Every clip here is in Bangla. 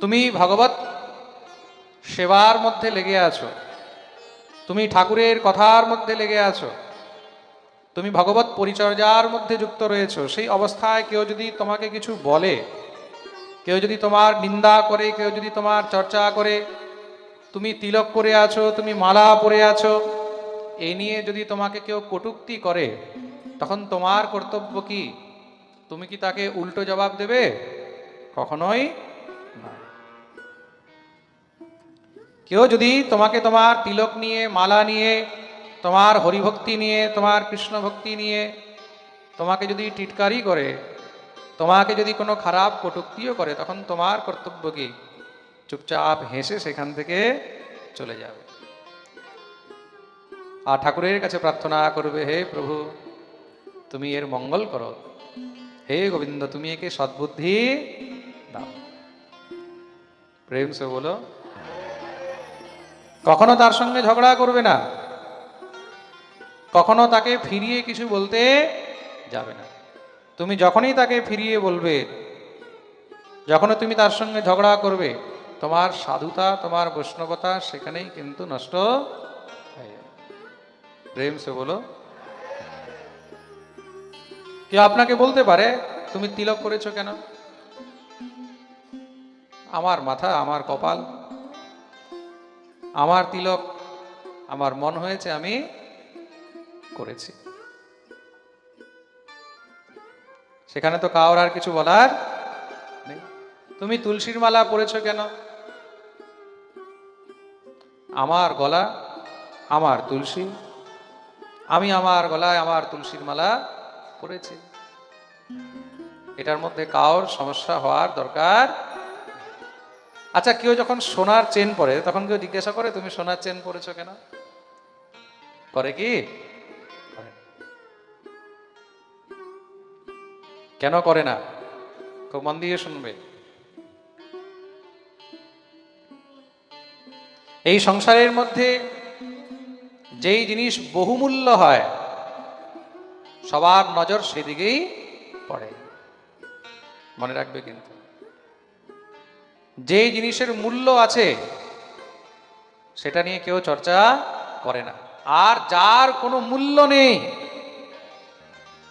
তুমি ভগবত সেবার মধ্যে লেগে আছো। তুমি ঠাকুরের কথার মধ্যে লেগে আছো। তুমি ভগবত পরিচর্যার মধ্যে যুক্ত রয়েছো। সেই অবস্থায় কেউ যদি তোমাকে কিছু বলে, কেউ যদি তোমার নিন্দা করে, কেউ যদি তোমার চর্চা করে, তুমি তিলক করে আছো, তুমি মালা পরে আছো এই নিয়ে যদি তোমাকে কেউ কটুক্তি করে, তখন তোমার কর্তব্য কি? তুমি কি তাকে উল্টো জবাব দেবে? কখনোই কেউ যদি তোমাকে তোমার তিলক নিয়ে, মালা নিয়ে, তোমার হরিভক্তি নিয়ে, তোমার কৃষ্ণ ভক্তি নিয়ে তোমাকে যদি টিটকারি করে, তোমাকে যদি কোনো খারাপ কটুক্তিও করে, তখন তোমার কর্তব্য কি? চুপচাপ হেসে সেখান থেকে চলে যাবে। আর ঠাকুরের কাছে প্রার্থনা করবে, হে প্রভু, তুমি এর মঙ্গল করো। হে গোবিন্দ, তুমি একে সদ্বুদ্ধি দাও। প্রেম সে বলো কখনো তার সঙ্গে ঝগড়া করবে না। কখনো তাকে ফিরিয়ে কিছু বলতে যাবে না। তুমি যখনই তাকে ফিরিয়ে বলবে, যখনই তুমি তার সঙ্গে ঝগড়া করবে, তোমার সাধুতা, তোমার বৈষ্ণবতা সেখানেই কিন্তু নষ্ট প্রেম সে বলো। কেউ আপনাকে বলতে পারে, তুমি তিলক করেছ কেন? আমার মাথা, আমার কপাল আমার তিলক, আমার মন হয়েছে আমি করেছি। সেখানে তো কাউর আর কিছু বলার নেই। তুমি তুলসীর মালা পরেছো কেন? আমার গলা আমার তুলসী, আমি আমার গলায় আমার তুলসীর মালা পরেছি। এটার মধ্যে কাউর সমস্যা হওয়ার দরকার আচ্ছা কেউ যখন সোনার চেন পরে, তখন কেউ জিজ্ঞাসা করে, তুমি সোনার চেন পরেছো কেন? করে কি? কেন করে না? খুব মন দিয়ে শুনবে। এই সংসারের মধ্যে যেই জিনিস বহুমূল্য হয়, সবার নজর সেদিকেই পড়ে। মনে রাখবে কিন্তু। যে জিনিসের মূল্য আছে, সেটা নিয়ে কেউ চর্চা করে না। আর যার কোনো মূল্য নেই,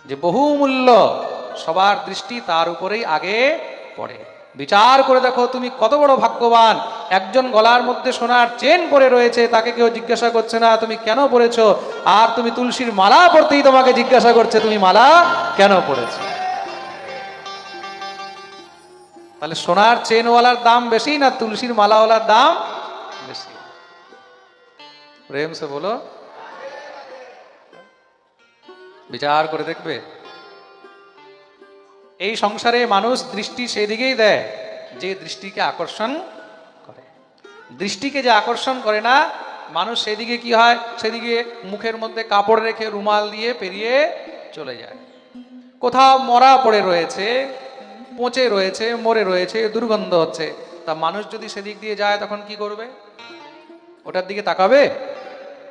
যে বহু মূল্য সবার দৃষ্টি তার উপরেই আগে পড়ে। বিচার করে দেখো তুমি কত বড় ভাগ্যবান। একজন গলার মধ্যে সোনার চেন পরে রয়েছে, তাকে কেউ জিজ্ঞাসা করছে না, তুমি কেন পড়েছো? আর তুমি তুলসীর মালা পড়তেই তোমাকে জিজ্ঞাসা করছে, তুমি মালা কেন পড়েছো? তাহলে সোনার চেনওয়ালার দাম বেশি না তুলসীর মালাওয়ালার দাম বেশি? প্রেম সে বলো। বিচার করে দেখবে। এই সংসারে মানুষ দৃষ্টি সেদিকেই দেয়, যে দৃষ্টিকে আকর্ষণ করে। দৃষ্টিকে যে আকর্ষণ করে না, মানুষ সেদিকে কি হয়? সেদিকে মুখের মধ্যে কাপড় রেখে রুমাল দিয়ে পেরিয়ে চলে যায়। কোথাও মরা পড়ে রয়েছে পচে রয়েছে, মরে রয়েছে, দুর্গন্ধ হচ্ছে। তা মানুষ যদি সেদিক দিয়ে যায়, তখন কি করবে? ওটার দিকে তাকাবে?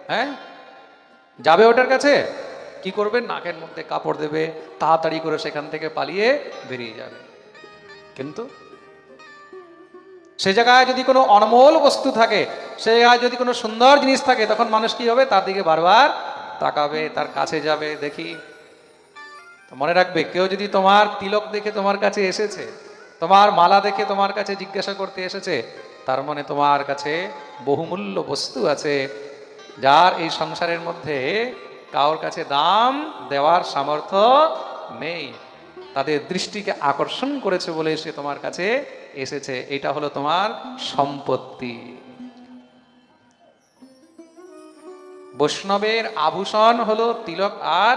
হ্যাঁ? যাবে ওটার কাছে? কি করবে? নাকের মধ্যে কাপড় দেবে, তাড়াতাড়ি করে সেখান থেকে পালিয়ে বেরিয়ে যাবে। কিন্তু সে জায়গায় যদি কোনো অনমোল বস্তু থাকে, সে জায়গায় যদি কোনো সুন্দর জিনিস থাকে, তখন মানুষ কি হবে? তার দিকে বারবার তাকাবে, তার কাছে যাবে, দেখি মনে রাখবে, কেউ যদি তোমার তিলক দেখে তোমার কাছে এসেছে, তোমার মালা দেখে তোমার কাছে জিজ্ঞাসা করতে এসেছে, তার মানে তোমার কাছে বহুমূল্য বস্তু আছে, যার এই সংসারের মধ্যে কারোর কাছে দাম দেওয়ার সামর্থ্য নেই। তাদের দৃষ্টিকে আকর্ষণ করেছে বলে সে তোমার কাছে এসেছে, এটা হলো তোমার সম্পত্তি। বৈষ্ণবের আভূষণ হলো তিলক আর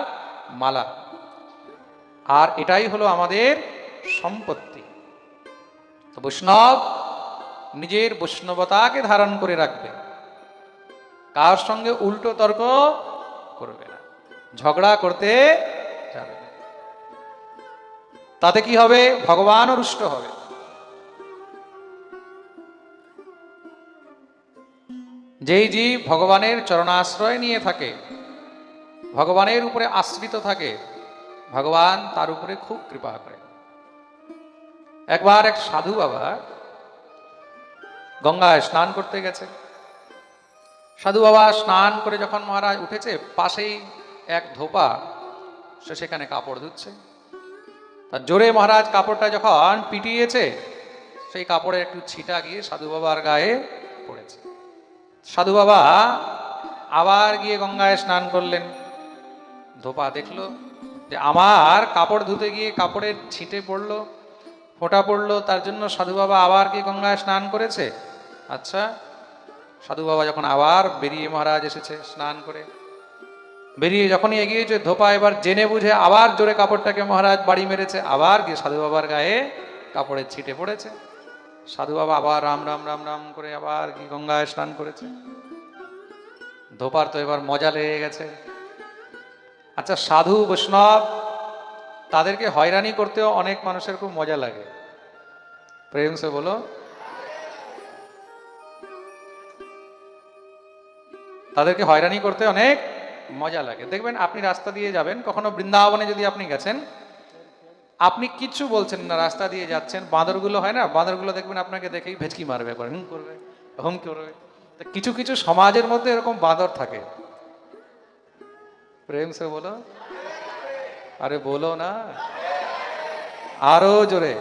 মালা। আর এটাই হলো আমাদের সম্পত্তি। তো বৈষ্ণব নিজের বৈষ্ণবতাকে ধারণ করে রাখবে। কার সঙ্গে উল্টো তর্ক করবে না। ঝগড়া করতে যাবে তাতে কি হবে? ভগবানও রুষ্ট হবে। যেই জীব ভগবানের চরণাশ্রয় নিয়ে থাকে, ভগবানের উপরে আশ্রিত থাকে ভগবান তার উপরে খুব কৃপা করে। একবার এক সাধু বাবা গঙ্গায় স্নান করতে গেছে। সাধু বাবা স্নান করে যখন মহারাজ উঠেছে, পাশেই এক ধোপা, সে সেখানে কাপড় ধুচ্ছে। তার জোরে মহারাজ কাপড়টা যখন পিটিয়েছে, সেই কাপড়ের একটু ছিটা গিয়ে সাধু বাবার গায়ে পড়েছে। সাধু বাবা আবার গিয়ে গঙ্গায় স্নান করলেন। ধোপা দেখল যে আমার কাপড় ধুতে গিয়ে কাপড়ের ছিটে পড়ল, ফোঁটা পড়ল, তার জন্য সাধু বাবা আবার কি গঙ্গায় স্নান করেছে? আচ্ছা সাধু বাবা যখন আবার বেরিয়ে মহারাজ এসেছে স্নান করে, বেরিয়ে যখনই এগিয়েছে, ধোপা এবার জেনে বুঝে আবার জোরে কাপড়টাকে মহারাজ বাড়ি মেরেছে, আবার গিয়ে সাধু বাবার গায়ে কাপড়ের ছিটে পড়েছে। সাধু বাবা আবার রাম রাম রাম রাম করে আবার কি গঙ্গায় স্নান করেছে। ধোপার তো এবার মজা লেগে গেছে। আচ্ছা সাধু, বৈষ্ণব, তাদেরকে হয়রানি করতেও অনেক মানুষের খুব মজা লাগে। প্রেম সে বলো। তাদেরকে হয়রানি করতে অনেক মজা লাগে। দেখবেন, আপনি রাস্তা দিয়ে যাবেন, কখনো বৃন্দাবনে যদি আপনি গেছেন, আপনি কিচ্ছু বলছেন না, রাস্তা দিয়ে যাচ্ছেন, বাঁদরগুলো হয় না? বাঁদরগুলো দেখবেন আপনাকে দেখেই ভেচকি মারবে হুম করবে হুম করবে। কিছু কিছু সমাজের মধ্যে এরকম বাঁদর থাকে। প্রেম সে বলো? আরে বলো না। আরও জোরে।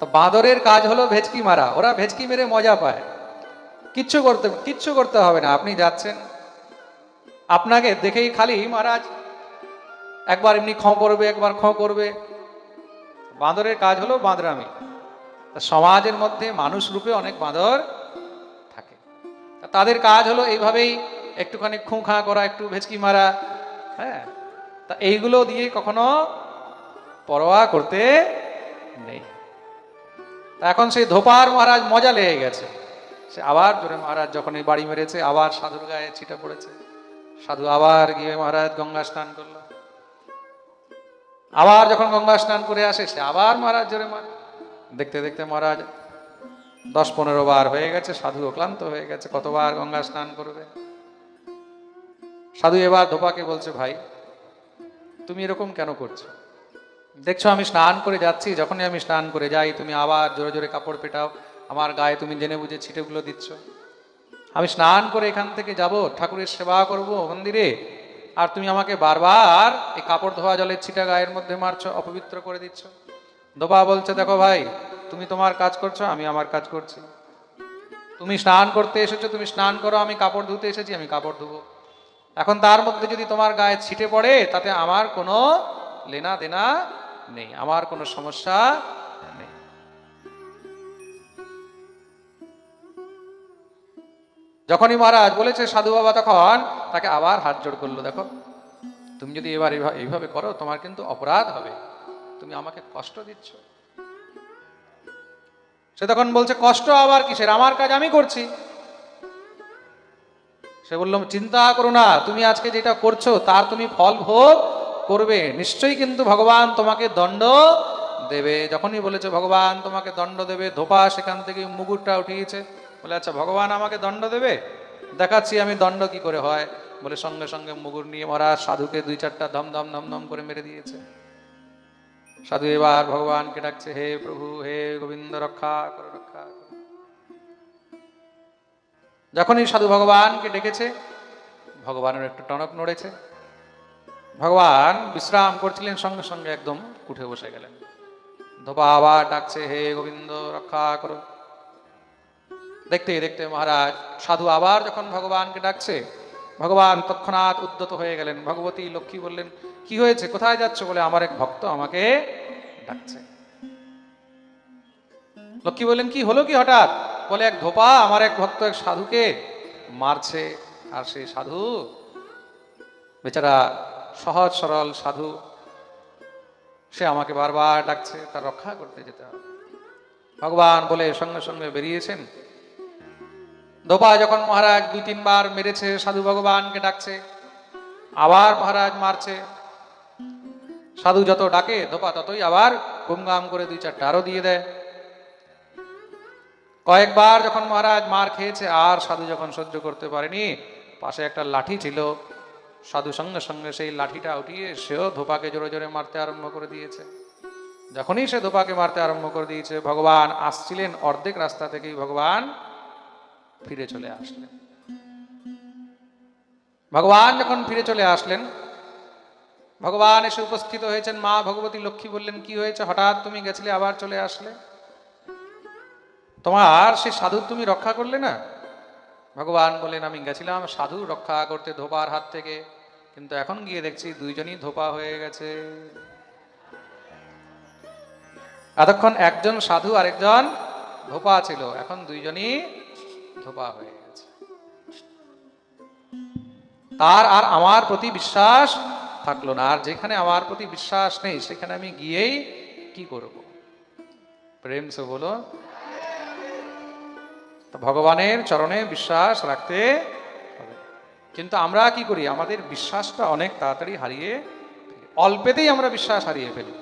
তো বাঁদরের কাজ হলো ভেচকি মারা। ওরা ভেচকি মেরে মজা পায়। কিচ্ছু করতে কিচ্ছু করতে হবে না। আপনি যাচ্ছেন। আপনাকে দেখেই খালি মহারাজ। একবার এমনি খ করবে, একবার খ করবে। বাঁদরের কাজ হলো বাঁদরামি। সমাজের মধ্যে মানুষ রূপে অনেক বাঁদর থাকে। তাদের কাজ হলো এইভাবেই একটুখানি খুঁখা করা, একটু ভেচকি মারা হ্যাঁ? তা এইগুলো দিয়ে কখনো পরোয়া করতে নেই। এখন সেই ধোপার মহারাজ মজা লেগে গেছে। সে আবার জোরে মহারাজ যখন এই বাড়ি মেরেছে, আবার সাধুর গায়ে ছিটা পড়েছে। সাধু আবার গিয়ে মহারাজ গঙ্গা স্নান করল। আবার যখন গঙ্গা স্নান করে আসে, সে আবার মহারাজ জোরে মার দেখতে দেখতে মহারাজ দশ পনেরো বার হয়ে গেছে, সাধু ক্লান্ত হয়ে গেছে, কতবার গঙ্গা স্নান করবে। সাধু এবার ধোপাকে বলছে, ভাই, তুমি এরকম কেন করছ? দেখছ আমি স্নান করে যাচ্ছি, যখনই আমি স্নান করে যাই, তুমি আবার জোরে জোরে কাপড় পেটাও, আমার গায়ে তুমি জেনে বুঝে ছিটেগুলো দিচ্ছ। আমি স্নান করে এখান থেকে যাব, ঠাকুরের সেবা করব মন্দিরে, আর তুমি আমাকে বারবার এই কাপড় ধোয়া জলের ছিটা গায়ের মধ্যে মারছো, অপবিত্র করে দিচ্ছ। দোপা বলছে, দেখো ভাই, তুমি তোমার কাজ করছ, আমি আমার কাজ করছি। তুমি স্নান করতে এসেছ, তুমি স্নান করো, আমি কাপড় ধুতে এসেছি, আমি কাপড় ধুবো। এখন তার মধ্যে যদি তোমার গায়ে ছিটে পড়ে, তাতে আমার কোনো লেনা দেনা নেই, আমার কোনো সমস্যা নেই। যখনই মহারাজ বলেছে সাধু বাবা, তখন তাকে আবার হাত জোড় করল, দেখো, তুমি যদি এবার এইভা- এইভাবে করো, তোমার কিন্তু অপরাধ হবে। তুমি আমাকে কষ্ট দিচ্ছ। সে তখন বলছে, কষ্ট আবার কিসের? আমার কাজ আমি করছি। সে বললাম চিন্তা করো না, তুমি আজকে যেটা করছ, তার তুমি ফল ভোগ করবে। নিশ্চয়ই কিন্তু ভগবান তোমাকে দণ্ড দেবে। যখনই বলেছে, ভগবান তোমাকে দণ্ড দেবে, ধোপা সেখান থেকে মুগুরটা উঠিয়েছে। বলে আচ্ছা ভগবান আমাকে দণ্ড দেবে? দেখাচ্ছি আমি দণ্ড কি করে হয়। বলে সঙ্গে সঙ্গে মুগুর নিয়ে মহারাজ সাধুকে দুই চারটা ধম ধম ধম ধম করে মেরে দিয়েছে। সাধু এবার ভগবানকে ডাকছে, হে প্রভু, হে গোবিন্দ, রক্ষা করো, রক্ষা যখনই সাধু ভগবানকে ডেকেছে, ভগবানের একটু টনক নড়েছে। ভগবান বিশ্রাম করছিলেন সঙ্গে সঙ্গে একদম উঠে বসে গেলেন। ধোপা আবার ডাকছে, হে গোবিন্দ, রক্ষা করো। দেখতে দেখতে মহারাজ, সাধু আবার যখন ভগবানকে ডাকছে, ভগবান তৎক্ষণাৎ উদ্যত হয়ে গেলেন। ভগবতী লক্ষ্মী বললেন, কি হয়েছে? কোথায় যাচ্ছ? বলে আমার এক ভক্ত আমাকে ডাকছে। লক্ষ্মী বললেন, কি হলো কি হঠাৎ? বলে এক ধোপা, আমার এক ভক্ত এক সাধুকে মারছে। আর সেই সাধু, বেচারা সহজ সরল সাধু, সে আমাকে বারবার ডাকছে, তার রক্ষা করতে যেতে হবে। ভগবান বলে সঙ্গে সঙ্গে বেরিয়েছেন। ধোপা যখন মহারাজ দুই তিনবার মেরেছে, সাধু ভগবানকে ডাকছে, আবার মহারাজ মারছে। সাধু যত ডাকে, ধোপা ততই আবার গুমগাম করে দুই চারটা আরও দিয়ে দেয়। কয়েকবার যখন মহারাজ মার খেয়েছে, আর সাধু যখন সহ্য করতে পারেনি, পাশে একটা লাঠি ছিল। সাধু সঙ্গে সঙ্গে সেই লাঠিটা উঠিয়ে সেও ধোপাকে জোরে জোরে মারতে আরম্ভ করে দিয়েছে। যখনই সে ধোপাকে মারতে আরম্ভ করে দিয়েছে, ভগবান আসছিলেন অর্ধেক রাস্তা থেকেই, ভগবান ফিরে চলে আসলেন। ভগবান যখন ফিরে চলে আসলেন, ভগবান এসে উপস্থিত হয়েছেন। মা ভগবতী লক্ষ্মী বললেন, কি হয়েছে? হঠাৎ তুমি গেছিলে, আবার চলে আসলে? তোমার আর সে সাধু তুমি রক্ষা করলে না? ভগবান বললেন আমি গেছিলাম সাধু রক্ষা করতে ধোপার হাত থেকে, কিন্তু এখন গিয়ে দেখছি দুইজনই ধোপা হয়ে গেছে। এতক্ষণ একজন সাধু আরেকজন ধোপা ছিল, এখন দুইজনই ধোপা হয়ে গেছে। তার আর আমার প্রতি বিশ্বাস থাকল না, আর যেখানে আমার প্রতি বিশ্বাস নেই, সেখানে আমি গিয়েই কি করব? প্রেম সে বলো ভগবানের চরণে বিশ্বাস রাখতে হবে। কিন্তু আমরা কি করি? আমাদের বিশ্বাসটা অনেক তাড়াতাড়ি হারিয়ে অল্পেতেই আমরা বিশ্বাস হারিয়ে ফেলি।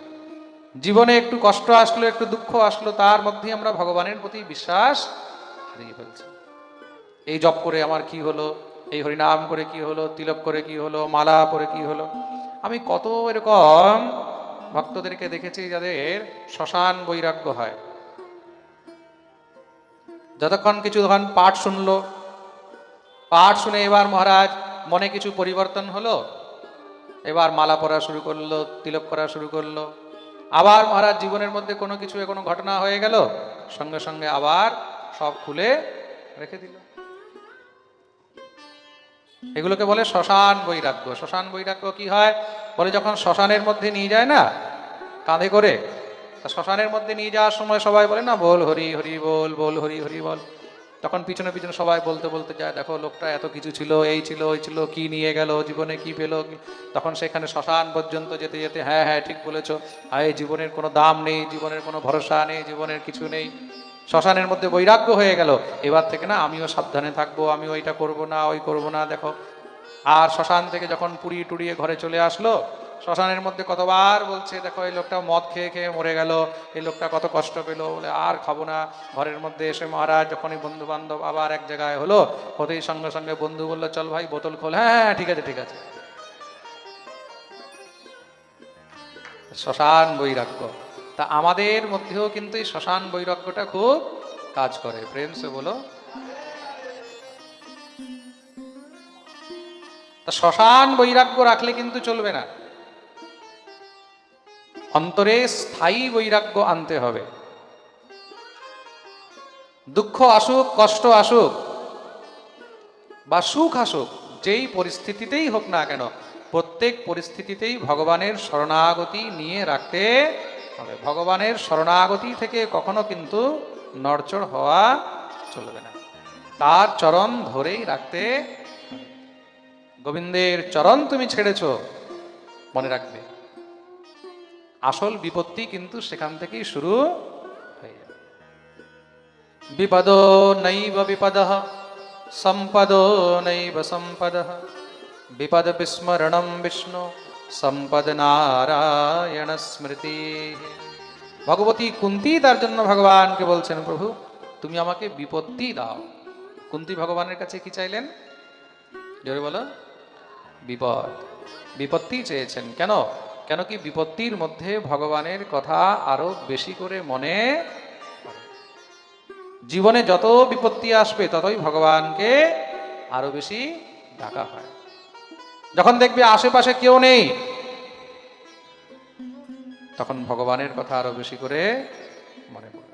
জীবনে একটু কষ্ট আসলো, একটু দুঃখ আসলো, তার মধ্যেই আমরা ভগবানের প্রতি বিশ্বাস হারিয়ে ফেলছি। এই জপ করে আমার কি হলো? এই হরিনাম করে কি হলো? তিলক করে কি হলো? মালা পরে কি হলো? আমি কত এরকম ভক্তদেরকে দেখেছি যাদের শ্মশান বৈরাগ্য হয়। যতক্ষণ কিছু তখন পাঠ শুনলো, পাঠ শুনে এবার মহারাজ মনে কিছু পরিবর্তন হলো? এবার মালা পরা শুরু করল, তিলক করা শুরু করল। আবার মহারাজ জীবনের মধ্যে কোনো কিছু কোনো ঘটনা হয়ে গেল? সঙ্গে সঙ্গে আবার সব খুলে রেখে দিল। এগুলোকে বলে শ্মশান বৈরাগ্য। শ্মশান বৈরাগ্য কি হয়? বলে যখন শ্মশানের মধ্যে নিয়ে যায় না, কাঁধে করে তা শ্মশানের মধ্যে নিয়ে যাওয়ার সময় সবাই বলে, না, বল, হরি হরি, বল বল, হরি হরি, বল। তখন পিছনে পিছনে সবাই বলতে বলতে যায়, দেখো, লোকটা এত কিছু ছিল, এই ছিল, ওই ছিল, কি নিয়ে গেল, জীবনে কি পেল? তখন সেখানে শ্মশান পর্যন্ত যেতে যেতে হ্যাঁ হ্যাঁ ঠিক বলেছ। আয় জীবনের কোনো দাম নেই, জীবনের কোনো ভরসা নেই, জীবনের কিছু নেই। শ্মশানের মধ্যে বৈরাগ্য হয়ে গেল। এবার থেকে না, আমিও সাবধানে থাকব আমি ওইটা করব না, ওই করব না, দেখো। আর শ্মশান থেকে যখন পুড়িয়ে টুড়িয়ে ঘরে চলে আসলো শ্মশানের মধ্যে কতবার বলছে, দেখো, এই লোকটা মদ খেয়ে খেয়ে মরে গেল, এই লোকটা কত কষ্ট পেল। বলে, আর খাব না। ঘরের মধ্যে এসে মহারাজ যখনই বন্ধু বান্ধব আবার এক জায়গায় হলো, হতেই সঙ্গে সঙ্গে বন্ধু বলল, চল ভাই, বোতল খোল। হ্যাঁ হ্যাঁ ঠিক আছে ঠিক আছে। শ্মশান বৈরাগ্য। তা আমাদের মধ্যেও কিন্তু এই শ্মশান বৈরাগ্যটা খুব কাজ করে। প্রেম সে বলো। তা শ্মশান বৈরাগ্য রাখলে কিন্তু চলবে না। অন্তরে স্থায়ী বৈরাগ্য আনতে হবে। দুঃখ আসুক, কষ্ট আসুক, বা সুখ আসুক, যেই পরিস্থিতিতেই হোক না কেন, প্রত্যেক পরিস্থিতিতেই ভগবানের শরণাগতি নিয়ে রাখতে হবে। ভগবানের শরণাগতি থেকে কখনো কিন্তু নড়চড় হওয়া চলবে না। তার চরণ ধরেই রাখতে গোবিন্দের চরণ তুমি ছেড়েছ, মনে রাখবে। আসল বিপত্তি কিন্তু সেখান থেকেই শুরু হয়ে যাবে বিপদ নৈব বিপদ, সম্পদ নৈব সম্পদ। বিপদ বিস্মরণম বিষ্ণু, সম্পদ নারায়ণ স্মৃতি। ভগবতী কুন্তি তার জন্য ভগবানকে বলছেন, প্রভু, তুমি আমাকে বিপত্তি দাও। কুন্তি ভগবানের কাছে কি চাইলেন? জোরে বলো। বিপদ। বিপত্তি চেয়েছেন। কেন? কেন কি বিপত্তির মধ্যে ভগবানের কথা আরও বেশি করে মনে জীবনে যত বিপত্তি আসবে, ততই ভগবানকে আরও বেশি ডাকা হয়। যখন দেখবে আশেপাশে কেউ নেই, তখন ভগবানের কথা আরও বেশি করে মনে পড়ে।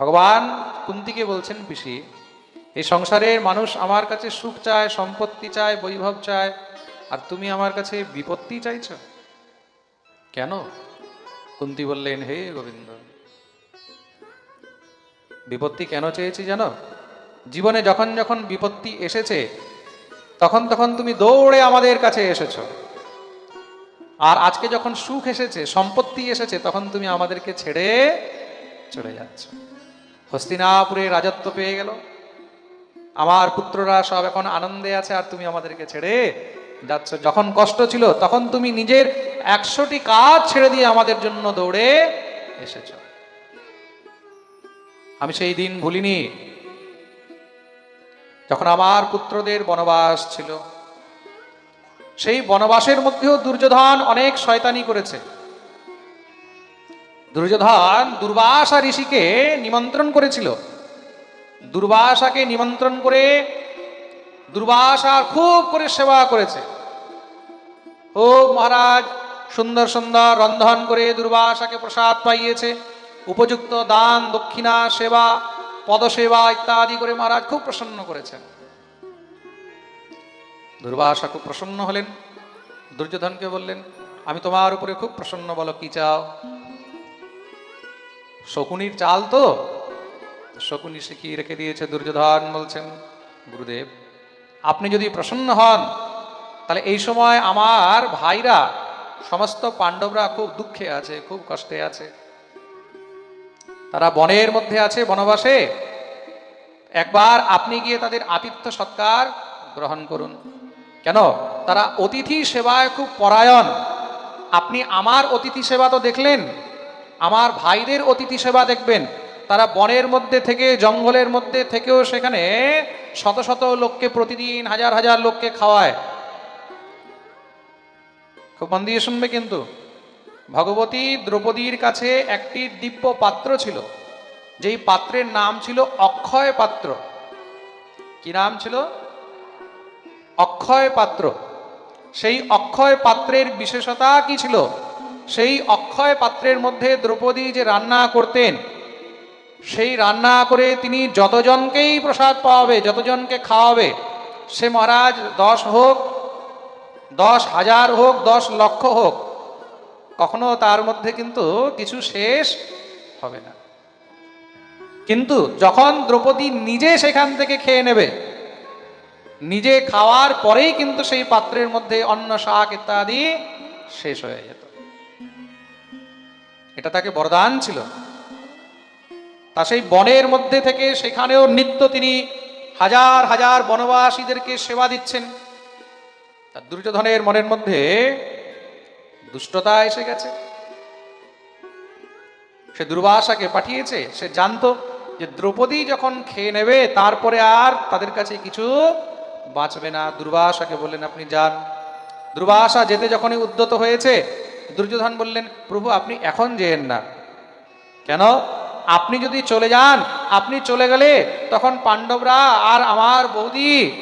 ভগবান কুন্তিকে বলছেন, পিসি, এই সংসারের মানুষ আমার কাছে সুখ চায়, সম্পত্তি চায়, বৈভব চায় আর তুমি আমার কাছে বিপত্তি চাইছ? কেন? কুন্তি বললেন, হে গোবিন্দ, বিপত্তি কেন চেয়েছি জানো? জীবনে যখন যখন বিপত্তি এসেছে, তখন তখন তুমি দৌড়ে আমাদের কাছে এসেছ। আর আজকে যখন সুখ এসেছে, সম্পত্তি এসেছে, তখন তুমি আমাদেরকে ছেড়ে চলে যাচ্ছ। হস্তিনাপুরে রাজত্ব পেয়ে গেল। আমার পুত্ররা সব এখন আনন্দে আছে, আর তুমি আমাদেরকে ছেড়ে যাচ্ছ। যখন কষ্ট ছিল, তখন তুমি নিজের একশোটি কাজ ছেড়ে দিয়ে আমাদের জন্য দৌড়ে এসেছ। আমি সেই দিন ভুলিনি, যখন আমার পুত্রদের বনবাস ছিল। সেই বনবাসের মধ্যেও দুর্যোধন অনেক শয়তানি করেছে। দুর্যোধন দুর্বাসা ঋষিকে নিমন্ত্রণ করেছিল। দুর্বাসাকে নিমন্ত্রণ করে দুর্বাসার খুব করে সেবা করেছে। ও মহারাজ, সুন্দর সুন্দর রন্ধন করে দুর্বাসাকে প্রসাদ পাইয়েছে। উপযুক্ত দান, দক্ষিণা, সেবা, পদসেবা ইত্যাদি করে মহারাজ খুব প্রসন্ন করেছেন। দুর্বাসা খুব প্রসন্ন হলেন। দুর্যোধনকে বললেন, আমি তোমার উপরে খুব প্রসন্ন, বলো কি চাও? শকুনির চাল তো? শকুনি শিখিয়ে রেখে দিয়েছে দুর্যোধন, বলছেন গুরুদেব। আপনি যদি প্রসন্ন হন, তাহলে এই সময় আমার ভাইরা, সমস্ত পাণ্ডবরা খুব দুঃখে আছে, খুব কষ্টে আছে। তারা বনের মধ্যে আছে বনবাসে। একবার আপনি গিয়ে তাদের আতিথ্য সৎকার গ্রহণ করুন। কেন? তারা অতিথি সেবায় খুব পরায়ণ। আপনি আমার অতিথি সেবা তো দেখলেন, আমার ভাইদের অতিথি সেবা দেখবেন। তারা বনের মধ্যে থেকে, জঙ্গলের মধ্যে থেকেও সেখানে শত শত লোককে প্রতিদিন, হাজার হাজার লোককে খাওয়ায়। খুব মন দিয়ে শুনবে কিন্তু। ভগবতী দ্রৌপদীর কাছে একটি দিব্য পাত্র ছিল। যেই পাত্রের নাম ছিল অক্ষয় পাত্র। কি নাম ছিল? অক্ষয় পাত্র। সেই অক্ষয় পাত্রের বিশেষতা কি ছিল? সেই অক্ষয় পাত্রের মধ্যে দ্রৌপদী যে রান্না করতেন সেই রান্না করে তিনি যতজনকেই প্রসাদ পাওয়াবে, যতজনকে খাওয়াবে, সে মহারাজ দশ হোক, দশ হাজার হোক, দশ লক্ষ হোক, কখনো তার মধ্যে কিন্তু কিছু শেষ হবে না। কিন্তু যখন দ্রৌপদী নিজে সেখান থেকে খেয়ে নেবে, নিজে খাওয়ার পরেই কিন্তু সেই পাত্রের মধ্যে অন্ন, শাক ইত্যাদি শেষ হয়ে যেত। এটা তাকে বরদান ছিল। তা সেই বনের মধ্যে থেকে সেখানেও নিত্য তিনি হাজার হাজার বনবাসীদেরকে সেবা দিচ্ছেন। তার দুর্যোধনের মনের মধ্যে দুষ্টতা এসে গেছে। সে দুর্বাসাকে পাঠিয়েছে, সে জানতো যে দ্রৌপদী যখন খেয়ে নেবে, তারপরে আর তাদের কাছে কিছু বাঁচবে না। দুর্বাসাকে বললেন, আপনি যান। দুর্বাসা যেতে যখনই উদ্যত হয়েছে, দুর্যোধন বললেন, প্রভু, আপনি এখন যেয়েন না। কেন? আপনি যদি চলে যান, আপনি চলে গেলে তখন পাণ্ডবরা আর আমার বৌদি,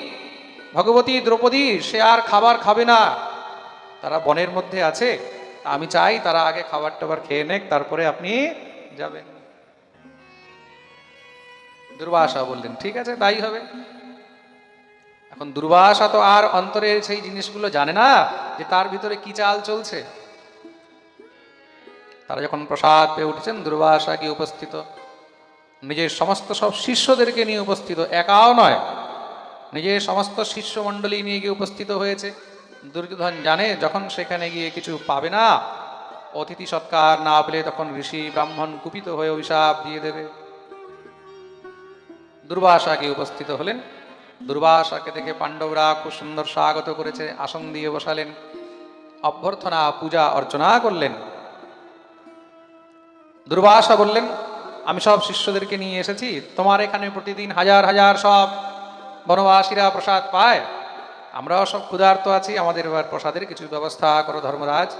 ভগবতী দ্রৌপদী, সে আর খাবার খাবে না। তারা বনের মধ্যে আছে, আমি চাই তারা আগে খাবার টাবার খেয়ে নেক, তারপরে আপনি যাবেন। দুর্বাসা বললেন, ঠিক আছে, তাই হবে। এখন দুর্বাসা তো আর অন্তরের সেই জিনিসগুলো জানে না যে তার ভিতরে কি চাল চলছে। তারা যখন প্রসাদ পেয়ে উঠেছেন, দুর্বাসা গিয়ে উপস্থিত। নিজের সমস্ত সব শিষ্যদেরকে নিয়ে উপস্থিত। একাও নয়, নিজের সমস্ত শিষ্যমণ্ডলী নিয়ে গিয়ে উপস্থিত হয়েছে। দুর্যোধন জানে যখন সেখানে গিয়ে কিছু পাবে না, অতিথি সৎকার না পেলে তখন ঋষি ব্রাহ্মণ কুপিত হয়ে অভিশাপ দিয়ে দেবে। দুর্বাসা গিয়ে উপস্থিত হলেন। দুর্বাসাকে দেখে পাণ্ডবরা খুব সুন্দর স্বাগত করেছে, আসন দিয়ে বসালেন। অভ্যর্থনা, পূজা, অর্চনা করলেন। দুর্বাসা বললেন, আমি সব শিষ্যদেরকে নিয়ে এসেছি। তোমার এখানে প্রতিদিন হাজার হাজার সব বনবাসীরা প্রসাদ পায়। আমরাও সব ক্ষুধার্ত আছি। আমাদের এবার প্রসাদের কিছু ব্যবস্থা করো ধর্মরাজ।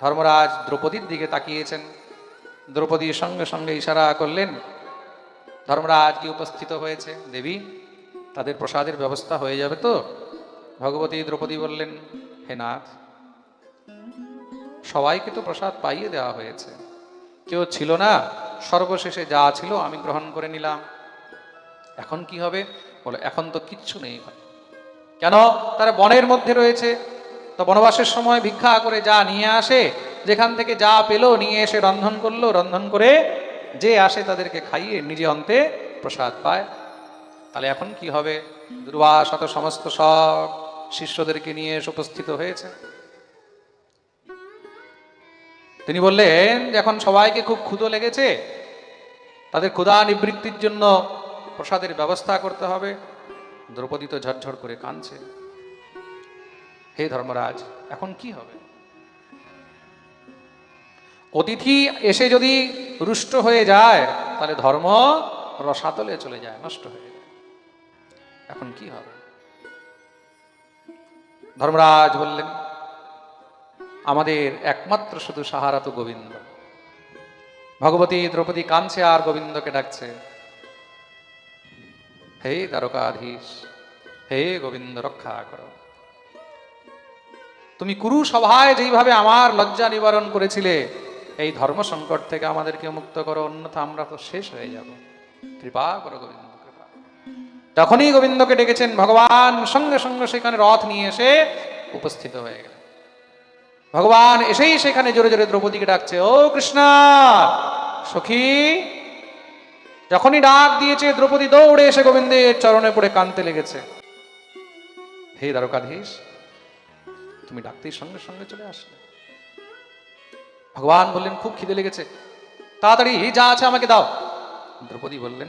ধর্মরাজ দ্রৌপদীর দিকে তাকিয়েছেন। দ্রৌপদীর সঙ্গে সঙ্গে ইশারা করলেন, ধর্মরাজ কি উপস্থিত হয়েছে? দেবী, তাদের প্রসাদের ব্যবস্থা হয়ে যাবে তো? ভগবতী দ্রৌপদী বললেন, হে নাথ, সবাইকে তো প্রসাদ পাইয়ে দেওয়া হয়েছে। কেউ ছিল না। সর্বশেষে যা ছিল আমি গ্রহণ করে নিলাম। এখন কি হবে? বলে, এখন তো কিচ্ছু নেই কেন? তারা বনের মধ্যে রয়েছে। তো বনবাসের সময় ভিক্ষা করে যা নিয়ে আসে, যেখান থেকে যা পেল নিয়ে এসে রন্ধন করল। রন্ধন করে যে আসে তাদেরকে খাইয়ে নিজে অন্তে প্রসাদ পায়। তাহলে এখন কি হবে? দুর্বাসা সমস্ত সব শিষ্যদেরকে নিয়ে এসে উপস্থিত হয়েছে। তিনি বললেন, এখন সবাইকে খুব ক্ষুধো লেগেছে। তাদের ক্ষুধা নিবৃত্তির জন্য প্রসাদের ব্যবস্থা করতে হবে। দ্রৌপদী তো ঝরঝর করে কাঁদছে। হে ধর্মরাজ, এখন কি হবে? অতিথি এসে যদি রুষ্ট হয়ে যায়, তাহলে ধর্ম রসাতলে চলে যায়, নষ্ট হয়ে যায়। এখন কি হবে? ধর্মরাজ বললেন আমাদের একমাত্র শুধু সাহারা তো গোবিন্দ। ভগবতী, দ্রৌপদী কাঁদছে আর গোবিন্দকে ডাকছে, হে দ্বারকাধীশ, হে গোবিন্দ রক্ষা করো। তুমি কুরু সভায় যেইভাবে আমার লজ্জা নিবারণ করেছিলে, এই ধর্ম সংকট থেকে আমাদেরকে মুক্ত করো, অন্যথা আমরা তো শেষ হয়ে যাব। কৃপা করো গোবিন্দ তখনই গোবিন্দকে ডেকেছেন ভগবান, সঙ্গে সঙ্গে সেখানে রথ নিয়ে এসে উপস্থিত হয়ে গেলেন। ভগবান এসেই সেখানে জোরে জোরে দ্রৌপদীকে ডাকছে, ও কৃষ্ণা, সখী, যখনই ডাক দিয়েছে দ্রৌপদী দৌড়ে এসে গোবিন্দের চরণে পড়ে কানতে লেগেছে। হে দ্বারকাধীশ, তুমি ডাকতেই সঙ্গে সঙ্গে চলে আসলে। ভগবান বললেন, খুব খিদে লেগেছে, তাড়াতাড়ি যা আছে আমাকে দাও। দ্রৌপদী বললেন,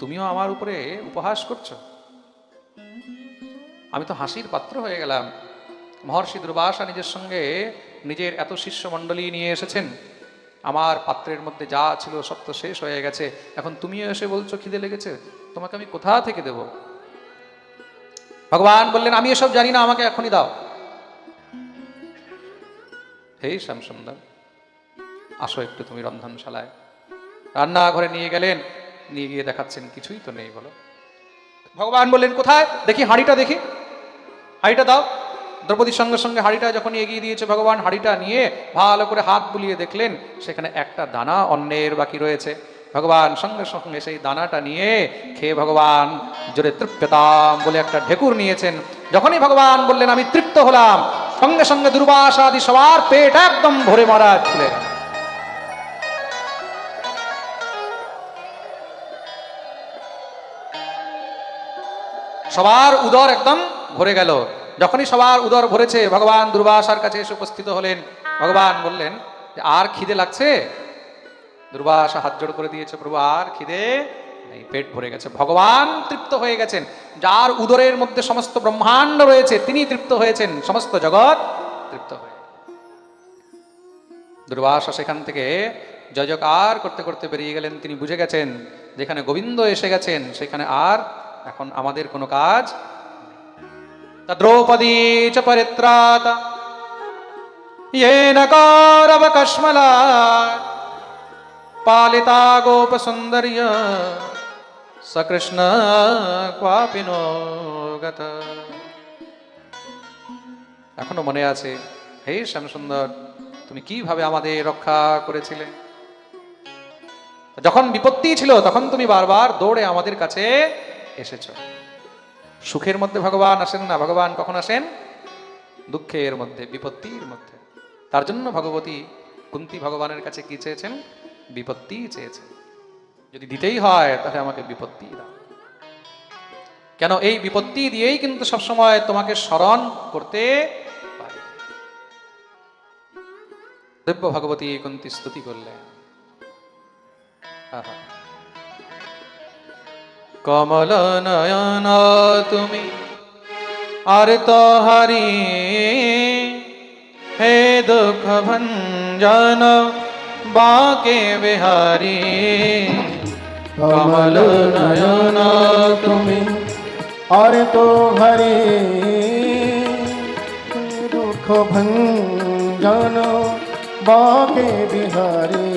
তুমিও আমার উপরে উপহাস করছ? আমি তো হাসির পাত্র হয়ে গেলাম। মহর্ষি দুর্বাসা নিজের সঙ্গে নিজের এত শিষ্যমণ্ডলী নিয়ে এসেছেন। আমার পাত্রের মধ্যে যা ছিল সব তো শেষ হয়ে গেছে। এখন তুমিও এসে বলছো, খিদে লেগেছে? তোমাকে আমি কোথা থেকে দেব? ভগবান বললেন, আমি এসব জানি না, আমাকে এখনই দাও। হে শ্যামসুন্দর, আসো একটু তুমি রন্ধনশালায়। রান্নাঘরে নিয়ে গেলেন, নিয়ে গিয়ে দেখাচ্ছেন, কিছুই তো নেই বলো। ভগবান বললেন, কোথায়? দেখি হাঁড়িটা দেখি। হাঁড়িটা দাও। দ্রৌপদীর সঙ্গে সঙ্গে হাড়িটা যখন এগিয়ে দিয়েছে ভগবান, হাঁড়িটা নিয়ে ভালো করে হাত বুলিয়ে দেখলেন, সেখানে একটা দানা অন্যের বাকি রয়েছে। ভগবান সঙ্গে সঙ্গে সেই দানাটা নিয়ে খেয়ে ভগবান জোরে তৃপ্যতাম বলে একটা ঢেকুর নিয়েছেন। যখনই ভগবান বললেন, আমি তৃপ্ত হলাম। সঙ্গে সঙ্গে দুর্বাসা আদি সবার পেট একদম ভরে মারা গেল। সবার উদর একদম ভরে গেল। যখনই সবার উদর ভরেছে, ভগবান দুর্বাসার কাছে এসে উপস্থিত হলেন। ভগবান বললেন যে, আর খিদে লাগছে? দুর্বাসা হাত জোড় করে দিয়েছে, প্রভু, আর খিদে পেট ভরে গেছে। ভগবান তৃপ্ত হয়ে গেছেন। যার উদরের মধ্যে সমস্ত ব্রহ্মাণ্ড রয়েছে, তিনি তৃপ্ত হয়েছেন, সমস্ত জগৎ তৃপ্ত হয়ে। দুর্বাসা সেখান থেকে জয়জকার করতে করতে বেরিয়ে গেলেন। তিনি বুঝে গেছেন, যেখানে গোবিন্দ এসে গেছেন, সেখানে আর এখন আমাদের কোনো কাজ তা দ্রৌপদী চ পরিত্রাত येन कौरवकश्मला पालिता गोपसुन्दर्य सकृष्ण क्वापि नो गत এখনো মনে আছে হে শ্যামসুন্দর তুমি কিভাবে আমাদের রক্ষা করেছিলে যখন বিপত্তি ছিল তখন তুমি বারবার দৌড়ে আমাদের কাছে এসেছ সুখের মধ্যে ভগবান আসেন না? ভগবান কখন আসেন? দুঃখের মধ্যে, বিপত্তির মধ্যে। তার জন্য ভগবতী কুন্তি ভগবানের কাছে কি চেয়েছেন? বিপত্তি চেয়েছেন। যদি দিতেই হয়, তাহলে আমাকে বিপত্তি দাও। কেন এই বিপত্তি দিয়েই কিন্তু সবসময় তোমাকে স্মরণ করতে পারি। দিব্য ভগবতী কুন্তি স্তুতি করলেন। আহা। কমল নয়ন তুমি আর তো হারি হে দুঃখ ভঞ্জন বাকে বিহারি। কমল নয়ন তুমি আর তো হরে দুঃখ ভঞ্জন বাকে বিহারী।